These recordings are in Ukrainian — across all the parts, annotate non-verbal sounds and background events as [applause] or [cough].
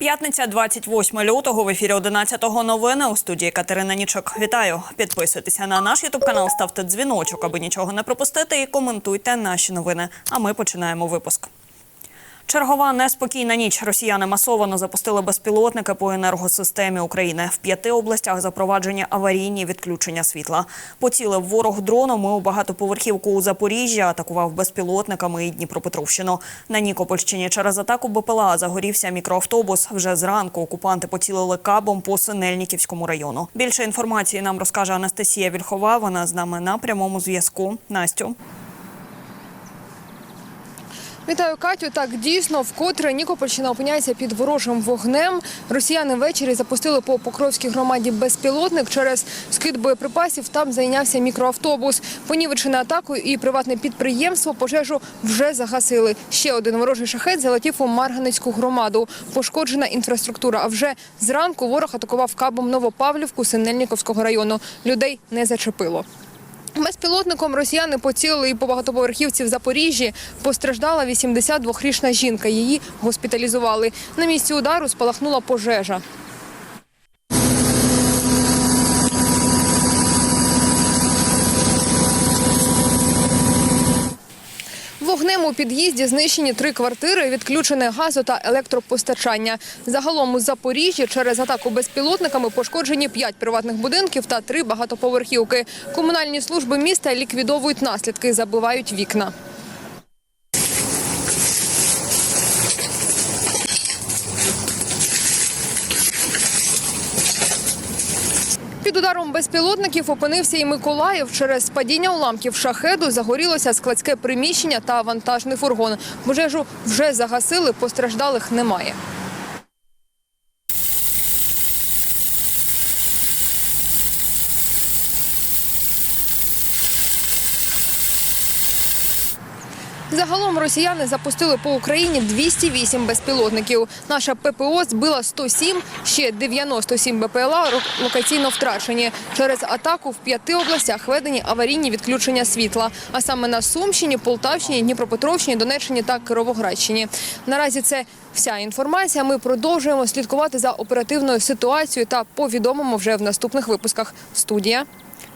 П'ятниця, 28 лютого. В ефірі 11-го новини у студії Катерина Нічок. Вітаю. Підписуйтеся на наш ютуб канал, ставте дзвіночок, аби нічого не пропустити, і коментуйте наші новини. А ми починаємо випуск. Чергова неспокійна ніч. Росіяни масово запустили безпілотники по енергосистемі України. В п'яти областях запроваджені аварійні відключення світла. Поцілив ворог дроном і у багатоповерхівку у Запоріжжі, атакував безпілотниками і Дніпропетровщину. На Нікопольщині через атаку БПЛА загорівся мікроавтобус. Вже зранку окупанти поцілили кабом по Синельниківському району. Більше інформації нам розкаже Анастасія Вільхова. Вона з нами на прямому зв'язку. Настю. Вітаю Катю. Так дійсно, вкотре Нікопольщина опиняється під ворожим вогнем. Росіяни ввечері запустили по Покровській громаді безпілотник. Через скид боєприпасів там зайнявся мікроавтобус. Понівечене атакою і приватне підприємство пожежу вже загасили. Ще один ворожий шахет залетів у Марганецьку громаду. Пошкоджена інфраструктура. А вже зранку ворог атакував кабом Новопавлівку Синельниковського району. Людей не зачепило. Безпілотником росіяни поцілили і по багатоповерхівці в Запоріжжі. Постраждала 82-річна жінка. Її госпіталізували. На місці удару спалахнула пожежа. Вогнем у під'їзді знищені три квартири, відключене газо та електропостачання. Загалом у Запоріжжі через атаку безпілотниками пошкоджені п'ять приватних будинків та три багатоповерхівки. Комунальні служби міста ліквідовують наслідки, забивають вікна. Під ударом безпілотників опинився і Миколаїв. Через падіння уламків шахеду загорілося складське приміщення та вантажний фургон. Пожежу вже загасили, постраждалих немає. Загалом росіяни запустили по Україні 208 безпілотників. Наша ППО збила 107, ще 97 БПЛА локаційно втрачені. Через атаку в п'яти областях введені аварійні відключення світла. А саме на Сумщині, Полтавщині, Дніпропетровщині, Донеччині та Кировоградщині. Наразі це вся інформація. Ми продовжуємо слідкувати за оперативною ситуацією та повідомимо вже в наступних випусках. Студія.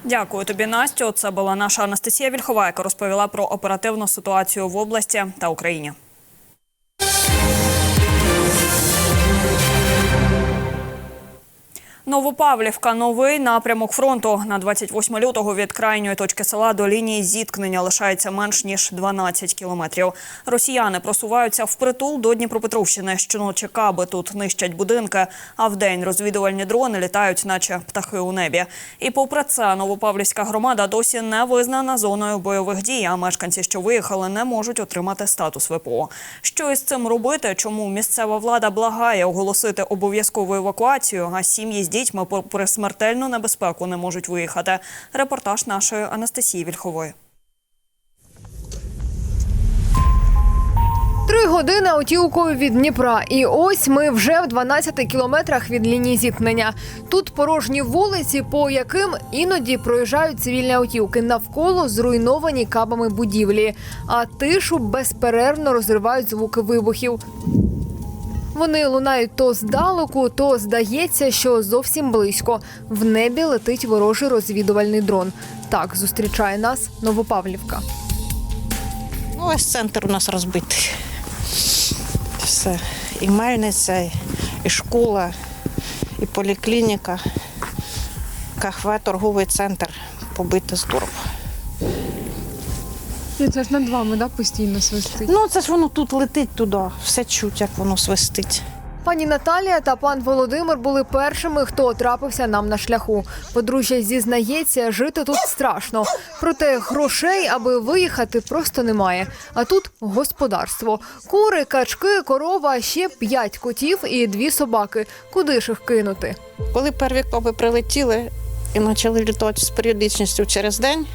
Дякую тобі, Настю. Це була наша Анастасія Вільхова, яка розповіла про оперативну ситуацію в області та Україні. Новопавлівка новий напрямок фронту на 28 лютого від крайньої точки села до лінії зіткнення лишається менш ніж 12 кілометрів. Росіяни просуваються впритул до Дніпропетровщини. Щоночі каби тут нищать будинки, а вдень розвідувальні дрони літають, наче птахи у небі. І попри це, Новопавлівська громада досі не визнана зоною бойових дій. А мешканці, що виїхали, не можуть отримати статус ВПО. Що із цим робити? Чому місцева влада благає оголосити обов'язкову евакуацію? А сім'ї з дітьми попри смертельну небезпеку не можуть виїхати. Репортаж нашої Анастасії Вільхової. Три години автівкою від Дніпра. І ось ми вже в 12 кілометрах від лінії зіткнення. Тут порожні вулиці, по яким іноді проїжджають цивільні автівки. Навколо зруйновані кабами будівлі. А тишу безперервно розривають звуки вибухів. Вони лунають то здалеку, то здається, що зовсім близько. В небі летить ворожий розвідувальний дрон. Так зустрічає нас Новопавлівка. Ну, ось центр у нас розбитий. Все. І мельниця, і школа, і поліклініка, кафе, торговий центр побито здорово. Це ж над вами да, постійно свистить. Ну, це ж воно тут летить туди, все чуть, як воно свистить. Пані Наталія та пан Володимир були першими, хто трапився нам на шляху. Подружжя зізнається, жити тут страшно. Проте грошей, аби виїхати, просто немає. А тут господарство: кури, качки, корова, ще п'ять котів і дві собаки. Куди ж їх кинути? Коли перві коби прилетіли і почали літати з періодичністю через день,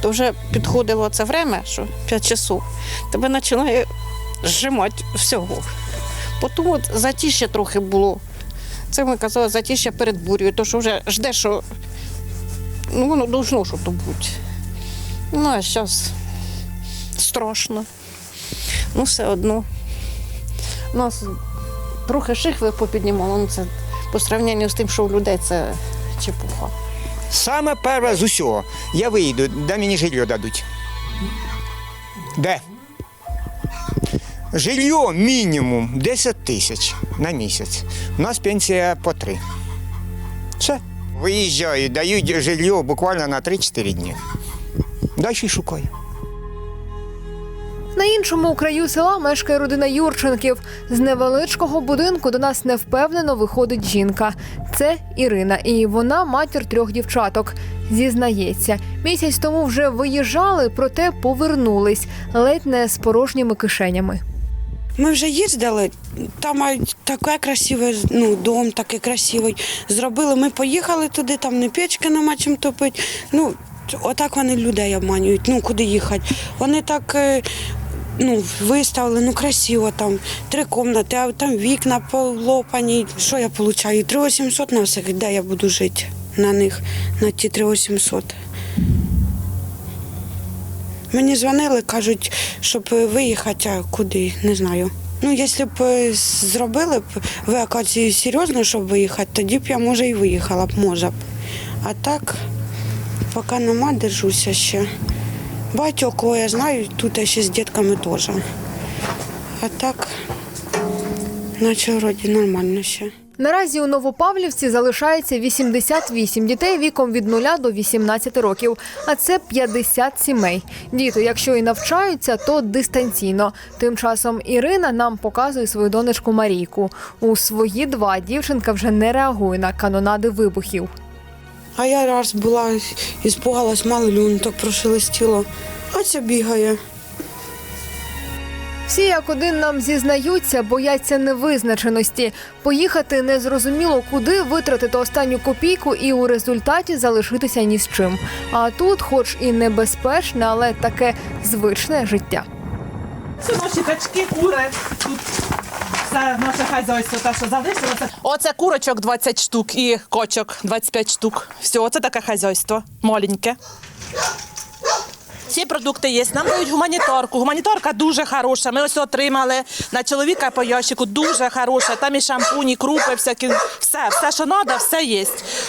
то вже підходило це время, що 5 часов, тебе починає зжимати всього. Потім от затіще трохи було. Це ми казали затіще перед бур'ю, то що вже жде, що ну, воно должно що то бути. Ну, а зараз страшно. Ну, все одно. У нас Трохи шихви попіднімало, ну це по сравненню з тим, що у людей це чепуха. Саме перше з усього. Я вийду, де мені жилье дадуть. Де? Жилье мінімум 10 тисяч на місяць. У нас пенсія по 3. Все. Виїжджаю, дають жилье буквально на 3-4 дні. Далі шукаю. На іншому краю села мешкає родина Юрченків. З невеличкого будинку до нас невпевнено виходить жінка. Це Ірина, і вона матір трьох дівчаток. Зізнається, місяць тому вже виїжджали, проте повернулись ледь не з порожніми кишенями. Ми вже їздили, там мають таке красиве, ну, дом такий красивий. Зробили, ми поїхали туди, там не печки нема чим топити. Ну, отак вони людей обманюють, ну куди їхати. Вони так е, ну, виставили, ну красиво там, три кімнати, а там вікна полопані. Що я отримую? 3800 на всіх, де я буду жити на них, на ті 3800. Мені дзвонили, кажуть, щоб виїхати, а куди, не знаю. Ну, якщо б е, зробили б евакуацію серйозно, щоб виїхати, тоді б я, може, і виїхала б, може б. А так, поки нема, держуся ще. Багатьох, кого я знаю, тут ще з дітками теж. А так, наче вроді нормально ще. Наразі у Новопавлівці залишається 88 дітей віком від 0 до 18 років, а це 50 сімей. Діти, якщо і навчаються, то дистанційно. Тим часом Ірина нам показує свою донечку Марійку. У свої два дівчинка вже не реагує на канонади вибухів. А я раз була, іспугалась, мало люн, так прошелестіло. А це бігає. Всі як один нам зізнаються, бояться невизначеності. Поїхати незрозуміло куди, витратити останню копійку і у результаті залишитися ні з чим. А тут, хоч і небезпечне, але таке звичне життя. Це наші качки, кури. Тут все наше хазяйство, те, що залишилося. Оце курочок 20 штук і кочок 25 штук. Все, це таке хазяйство. Маленьке. Всі продукти є. Нам дають гуманітарку. Гуманітарка дуже хороша. Ми ось отримали на чоловіка по ящику. Дуже хороша. Там і шампуні, крупи, всякі, все, все, що треба, все є.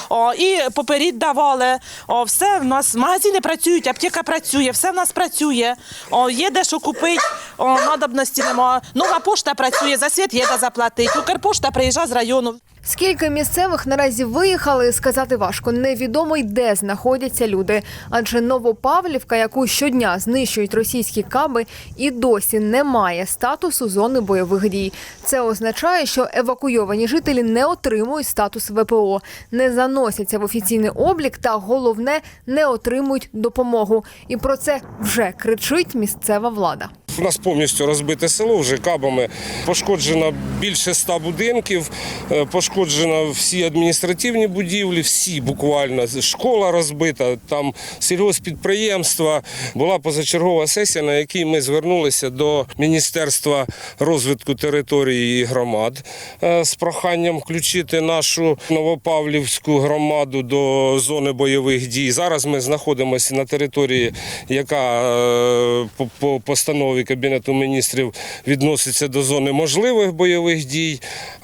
О, і поперед давали. О, все в нас магазини працюють, аптека працює, все в нас працює. О, є де що купити, надобності нема. Нова пошта працює, за світ є де заплатити. Укрпошта приїжджає з району. Скільки місцевих наразі виїхали, сказати важко. Невідомо й де знаходяться люди. Адже Новопавлівка, яку щодня знищують російські каби, і досі не має статусу зони бойових дій. Це означає, що евакуйовані жителі не отримують статус ВПО, не заносяться в офіційний облік та головне не отримують допомогу. І про це вже кричить місцева влада. У нас повністю розбите село вже кабами. Пошкоджено більше ста будинків, е, пошкоджено всі адміністративні будівлі, всі буквально. Школа розбита, там сільгоспідприємства. Була позачергова сесія, на якій ми звернулися до Міністерства розвитку території і громад е, з проханням включити нашу Новопавлівську громаду до зони бойових дій. Зараз ми знаходимося на території, яка е, по- по постанові Кабінету міністрів відноситься до зони можливих бойових дій.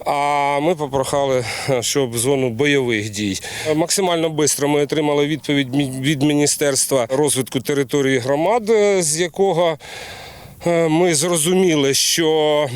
А ми попрохали, щоб зону бойових дій. Максимально швидко ми отримали відповідь від Міністерства розвитку території громад, е, з якого Е, Ми зрозуміли, що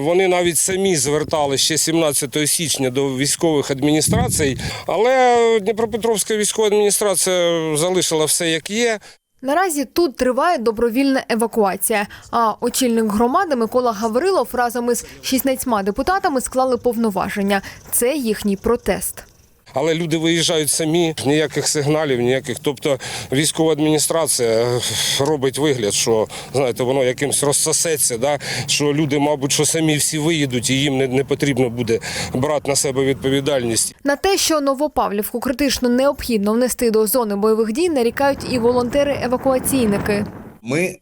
вони навіть самі звертали ще 17 січня до військових адміністрацій, але Дніпропетровська військова адміністрація залишила все як є. Наразі тут триває добровільна евакуація. А очільник громади Микола Гаврилов разом із 16 депутатами склали повноваження. Це їхній протест. Але люди виїжджають самі, ніяких сигналів, ніяких. Тобто військова адміністрація робить вигляд, що знаєте, воно якимось розсосеться, да? що люди, мабуть, що самі всі виїдуть, і їм не, не потрібно буде брати на себе відповідальність. На те, що Новопавлівку критично необхідно внести до зони бойових дій, нарікають і волонтери-евакуаційники. Ми е,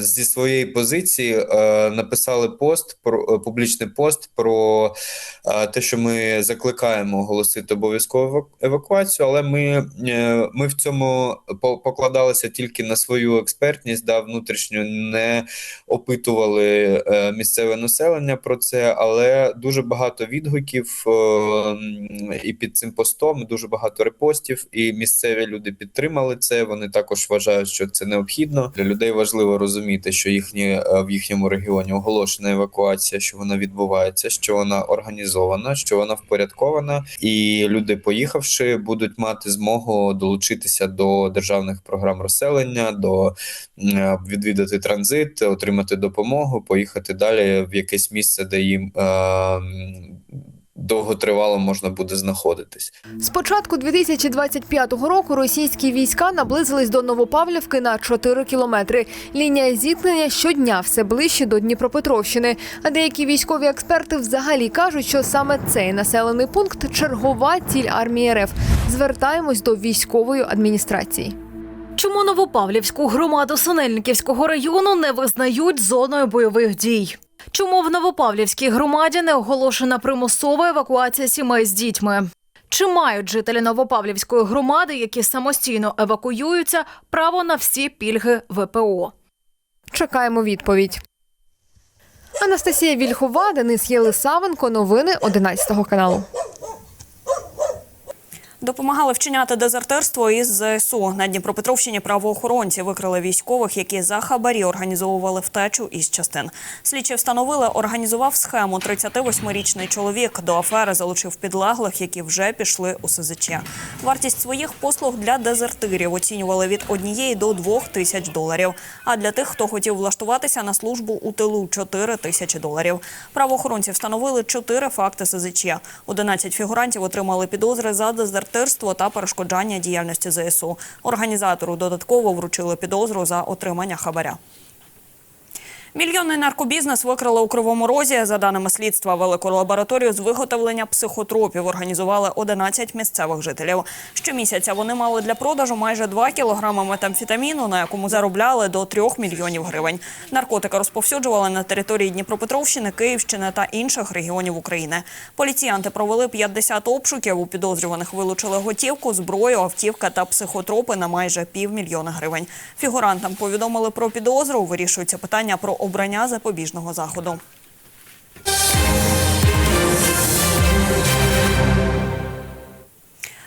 зі своєї позиції е, написали пост про е, публічний пост про е, те, що ми закликаємо оголосити обов'язкову евакуацію, але ми, е, ми в цьому покладалися тільки на свою експертність, да, внутрішню не опитували е, місцеве населення про це, але дуже багато відгуків е, і під цим постом дуже багато репостів, і місцеві люди підтримали це. Вони також вважають, що це необхідно. Для людей важливо розуміти, що їхні е, в їхньому регіоні оголошена евакуація, що вона відбувається, що вона організована, що вона впорядкована, і люди, поїхавши, будуть мати змогу долучитися до державних програм розселення, до е, відвідати транзит, отримати допомогу, поїхати далі в якесь місце, де їм е, довготривало можна буде знаходитись. З початку 2025 року російські війська наблизились до Новопавлівки на 4 кілометри. Лінія зіткнення щодня все ближче до Дніпропетровщини. А деякі військові експерти взагалі кажуть, що саме цей населений пункт чергова ціль армії РФ. Звертаємось до військової адміністрації. Чому Новопавлівську громаду Синельниківського району не визнають зоною бойових дій? Чому в Новопавлівській громаді не оголошена примусова евакуація сімей з дітьми? Чи мають жителі Новопавлівської громади, які самостійно евакуюються, право на всі пільги ВПО? Чекаємо відповідь. Анастасія Вільхова, Денис Єлисавенко. Новини 11 каналу. Допомагали вчиняти дезертирство із ЗСУ. На Дніпропетровщині правоохоронці викрили військових, які за хабарі організовували втечу із частин. Слідчі встановили, організував схему 38-річний чоловік. До афери залучив підлеглих, які вже пішли у СЗЧ. Вартість своїх послуг для дезертирів оцінювали від однієї до двох тисяч доларів. А для тих, хто хотів влаштуватися на службу у тилу 4 тисячі доларів. Правоохоронці встановили чотири факти СЗЧ. 11 фігурантів отримали підозри за дезертирство та перешкоджання діяльності ЗСУ. Організатору додатково вручили підозру за отримання хабаря. Мільйонний наркобізнес викрили у Кривому Розі. За даними слідства, велику лабораторію з виготовлення психотропів організували 11 місцевих жителів. Щомісяця вони мали для продажу майже 2 кілограми метамфетаміну, на якому заробляли до 3 мільйонів гривень. Наркотики розповсюджували на території Дніпропетровщини, Київщини та інших регіонів України. Поліціянти провели 50 обшуків. У підозрюваних вилучили готівку, зброю, автівка та психотропи на майже півмільйона гривень. Фігурантам повідомили про підозру. Вирішується питання про обрання запобіжного заходу.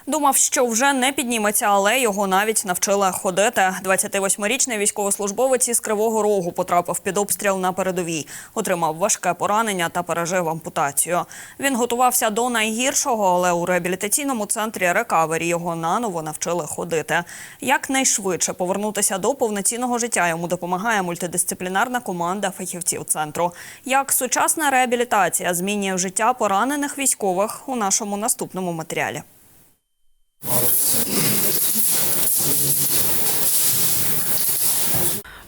Думав, що вже не підніметься, але його навіть навчили ходити. 28-річний військовослужбовець із Кривого Рогу потрапив під обстріл на передовій, отримав важке поранення та пережив ампутацію. Він готувався до найгіршого, але у реабілітаційному центрі рекавері його наново навчили ходити. Як найшвидше повернутися до повноцінного життя йому допомагає мультидисциплінарна команда фахівців центру. Як сучасна реабілітація змінює життя поранених військових у нашому наступному матеріалі. alto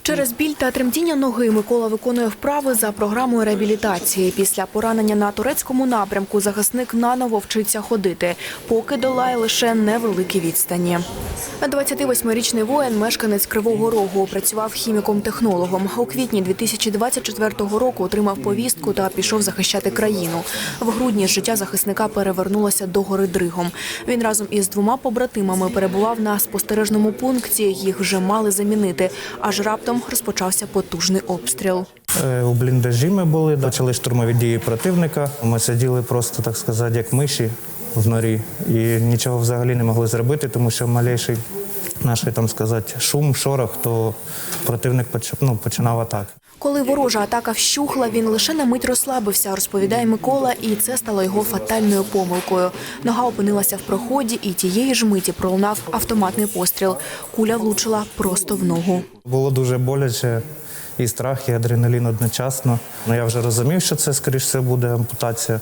Через біль та тремтіння ноги Микола виконує вправи за програмою реабілітації. Після поранення на турецькому напрямку захисник наново вчиться ходити, поки долає лише невеликі відстані. 28-річний воїн, мешканець Кривого Рогу, працював хіміком-технологом. У квітні 2024 року отримав повістку та пішов захищати країну. В грудні життя захисника перевернулося до гори Дригом. Він разом із двома побратимами перебував на спостережному пункті. Їх вже мали замінити. Аж раптом розпочався потужний обстріл. Е, У бліндажі ми були, почали штурмові дії противника. Ми сиділи просто, так сказати, як миші в норі і нічого взагалі не могли зробити, тому що малейший наш, там сказати, шум, шорох, то противник ну, починав атаки. Коли ворожа атака вщухла, він лише на мить розслабився, розповідає Микола, і це стало його фатальною помилкою. Нога опинилася в проході, і тієї ж миті пролунав автоматний постріл. Куля влучила просто в ногу. Було дуже боляче і страх, і адреналін одночасно. Ну, я вже розумів, що це, скоріш все, буде ампутація.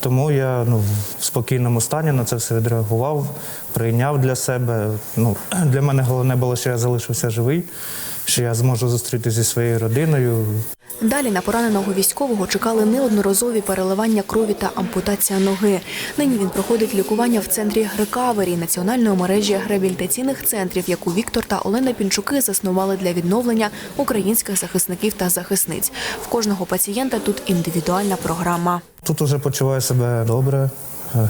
Тому я ну, в спокійному стані на це все відреагував, прийняв для себе. Ну, [clears throat] для мене головне було, що я залишився живий, що я зможу зустрітися зі своєю родиною. Далі на пораненого військового чекали неодноразові переливання крові та ампутація ноги. Нині він проходить лікування в центрі Рекавері національної мережі реабілітаційних центрів, яку Віктор та Олена Пінчуки заснували для відновлення українських захисників та захисниць. В кожного пацієнта тут індивідуальна програма. Тут уже почуваю себе добре,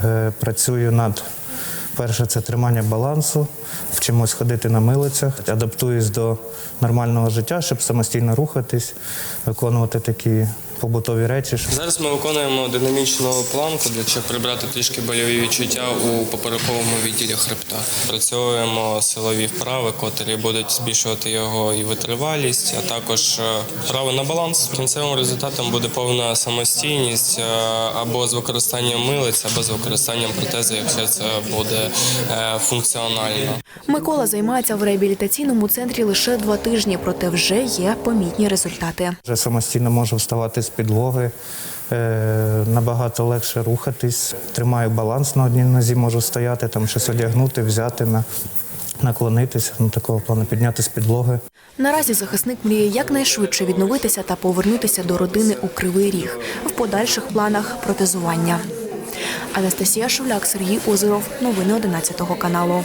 е, працюю над перше це тримання балансу, вчимось ходити на милицях, адаптуюсь до нормального життя, щоб самостійно рухатись, виконувати такі побутові речі. Зараз ми виконуємо динамічну планку, для щоб прибрати трішки больові відчуття у поперековому відділі хребта. Працюємо силові вправи, котрі будуть збільшувати його і витривалість, а також е, вправи на баланс. Кінцевим результатом буде повна самостійність е, або з використанням милиць, або з використанням протези, якщо це буде е, функціонально. Микола займається в реабілітаційному центрі лише два тижні, проте вже є помітні результати. Вже самостійно можу вставати з підлоги, е, набагато легше рухатись. Тримаю баланс на одній нозі, можу стояти, там щось одягнути, взяти, на, наклонитися, ну, такого плану підняти з підлоги. Наразі захисник мріє якнайшвидше відновитися та повернутися до родини у Кривий Ріг. В подальших планах протезування. Анастасія Шуляк, Сергій Озеров. Новини 11 каналу.